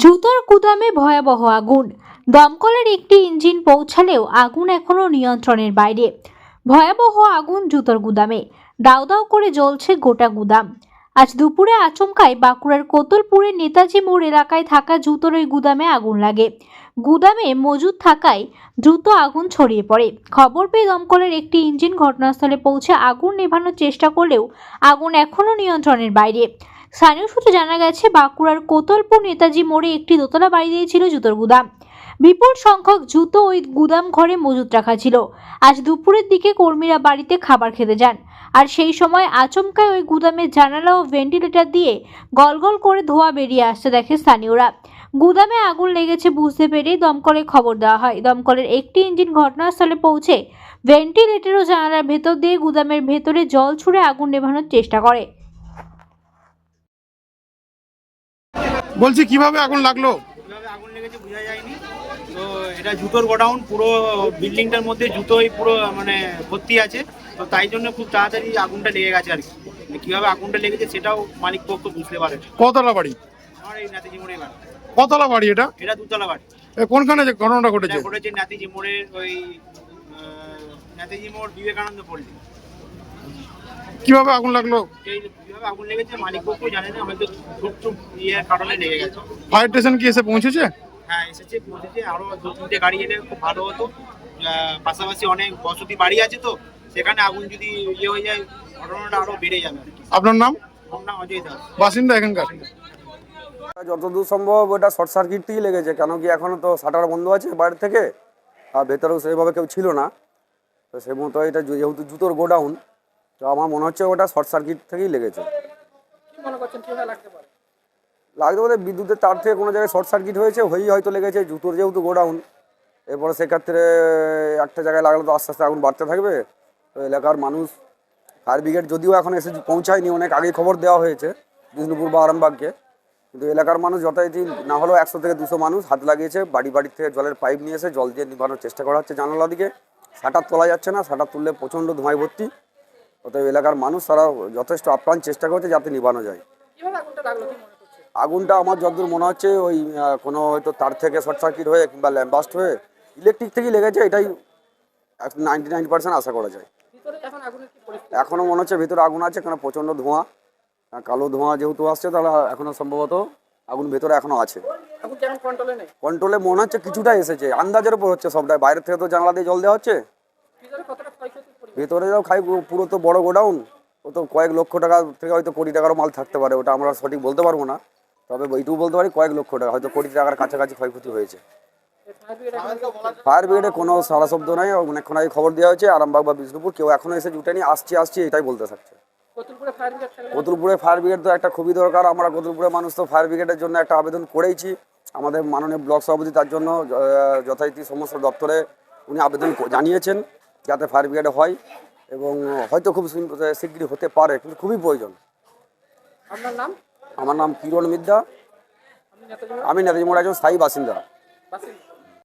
জুতোর গুদামে ভয়াবহ আগুন। দমকলের একটি ইঞ্জিন পৌঁছালেও আগুন এখনও নিয়ন্ত্রণের বাইরে। ভয়াবহ আগুন জুতোর গুদামে। দাউ দাউ করে জ্বলছে গোটা গুদাম। আজ দুপুরে আচমকায় বাঁকুড়ার কোতলপুরের নেতাজি মোড় এলাকায় থাকা জুতোর ওই গুদামে আগুন লাগে। গুদামে মজুদ থাকায় দ্রুত আগুন ছড়িয়ে পড়ে। খবর পেয়ে দমকলের একটি ইঞ্জিন ঘটনাস্থলে পৌঁছে আগুন নেভানোর চেষ্টা করলেও আগুন এখনও নিয়ন্ত্রণের বাইরে। স্থানীয় সূত্রে জানা গেছে, বাঁকুড়ার কোতলপুর নেতাজি মোড়ে একটি দোতলা বাড়ি দিয়েছিল জুতোর গুদাম। বিপুল সংখ্যক জুতো ওই গুদাম ঘরে মজুত রাখা ছিল। আজ দুপুরের দিকে কর্মীরা বাড়িতে খাবার খেতে যান। আর সেই সময় আচমকায় ওই গুদামের জানালা ও ভেন্টিলেটর দিয়ে গলগল করে ধোঁয়া বেরিয়ে আসতে দেখে স্থানীয়রা। গুদামে আগুন লেগেছে বুঝতে পেরেই দমকলে খবর দেওয়া হয়। দমকলের একটি ইঞ্জিন ঘটনাস্থলে পৌঁছে ভেন্টিলেটর ও জানালার ভেতর দিয়ে গুদামের ভেতরে জল ছুড়ে আগুন নেভানোর চেষ্টা করে। বলছি কীভাবে আগুন লাগল? কীভাবে আগুন লেগেছে বোঝা যায়নি। তো এটা জুতোর গোডাউন পুরো বিল্ডিংটার মধ্যে জুতোই পুরো মানে ভর্তি আছে। তো তাই জন্য খুব তাড়াতাড়ি আগুনটা লেগে গেছে আর কি। মানে কীভাবে আগুনটা লেগেছে সেটাও মালিক পক্ষ বুঝতে পারে। কতলা বাড়ি? আমার এই নাতিজি মোড়ে বাড়ি। কতলা বাড়ি এটা? এটা দুতলা বাড়ি। এ কোনখানে যে ঘটনাটা এটা ঘটেছে? ঘটেছে নাতিজি মোড়ের ওই নাতিজি মোড় বিবেকানন্দ পল্লী। কীভাবে আগুন লাগল? আগুন লেগেছে মালিক পক্ষ জানে না হয়তো ইয়ের কারণে লেগে গেছে। ফায়ার স্টেশন কি এসে পৌঁছেছে? হ্যাঁ এসেছে পৌঁছেছে আরও দু তিনটে গাড়ি এলে খুব ভালো হতো। পাশাপাশি অনেক বসতি বাড়ি আছে তো সেখানে আগুন যদি ইয়ে হয়ে যায় ঘটনাটা আরও বেড়ে যাবে। আপনার নাম? আমার নাম অজয় দাস। বাসিন্দা এখানকার। যতদূর সম্ভব ওটা শর্ট সার্কিট থেকেই লেগেছে কেন কি এখনও তো শাটার বন্ধ আছে বাইরে থেকে আর ভেতরেও সেইভাবে কেউ ছিল না। তো সেই মতো এটা যেহেতু জুতোর গোডাউন তো আমার মনে হচ্ছে ওটা শর্ট সার্কিট থেকেই লেগেছে। লাগতে বলতে বিদ্যুতের তার থেকে কোনো জায়গায় শর্ট সার্কিট হয়েছে হয়েই হয়তো লেগেছে জুতোর যেহেতু গোডাউন এরপরে সেক্ষেত্রে একটা জায়গায় লাগলে তো আস্তে আস্তে আগুন বাড়তে থাকবে। তো এলাকার মানুষ ফায়ার ব্রিগেড যদিও এখন এসে পৌঁছায়নি অনেক আগে খবর দেওয়া হয়েছে বিষ্ণুপুর বা আরামবাগকে। কিন্তু এলাকার মানুষ যথারীতি না হলেও একশো থেকে দুশো মানুষ হাত লাগিয়েছে বাড়ি বাড়ি থেকে জলের পাইপ নিয়ে এসে জল দিয়ে নিভানোর চেষ্টা করা হচ্ছে জানালা দিকে। শাটার তোলা যাচ্ছে না শাটার তুললে প্রচণ্ড ধোঁয়ায় ভর্তি। অতএব এলাকার মানুষ তারা যথেষ্ট আপ্রাণ চেষ্টা করছে যাতে নিভানো যায়। আগুনটা আমার যতদূর মনে হচ্ছে ওই কোনো হয়তো তার থেকে শর্ট সার্কিট হয়ে কিংবা ল্যাম্বাস্ট হয়ে ইলেকট্রিক থেকেই লেগেছে এটাই নাইনটি নাইন পার্সেন্ট আশা করা যায়। এখনও মনে হচ্ছে ভিতরে আগুন আছে কারণ প্রচণ্ড ধোঁয়া কালো ধোঁয়া যেহেতু আসছে তাহলে এখনও সম্ভবত আগুন ভেতরে এখনও আছে। কন্ট্রোলে মনে হচ্ছে কিছুটা এসেছে আন্দাজের উপর হচ্ছে সবটাই বাইরে থেকে তো জানলা দিয়ে জল দেওয়া হচ্ছে। ভেতরে যাও খাই পুরো তো বড় গোডাউন। ও তো কয়েক লক্ষ টাকা থেকে হয়তো কোটি টাকারও মাল থাকতে পারে, ওটা আমরা সঠিক বলতে পারব না। তবে এইটুকু বলতে পারি, কয়েক লক্ষ টাকা, হয়তো কোটি টাকার কাছাকাছি ক্ষয়ক্ষতি হয়েছে। ফায়ার ব্রিগেডে কোনো সারা শব্দ নাই অনেকক্ষণ আগে খবর দেওয়া হয়েছে, আরামবাগ বা বিষ্ণুপুর, কেউ এখনও এসে জুটেনি আসছি আসছি, এটাই বলতে থাকছে। কতুলপুরে ফায়ার ব্রিগেড তো একটা খুবই দরকার, আমরা কতুলপুরের মানুষ তো ফায়ার ব্রিগেডের জন্য একটা আবেদন করেইছি। আমাদের মাননীয় ব্লক সভাপতি তার জন্য যথারীতি সমস্ত দপ্তরে উনি আবেদন জানিয়েছেন। যাতে ফায়ার ব্রিগেড হয় এবং হয়তো খুব শীঘ্রই শিগগিরই হতে পারে কিন্তু খুবই প্রয়োজন। আপনার নাম? আমার নাম কিরণ মিদ্যা আমি নেতাজি মোড় একজন স্থায়ী বাসিন্দা।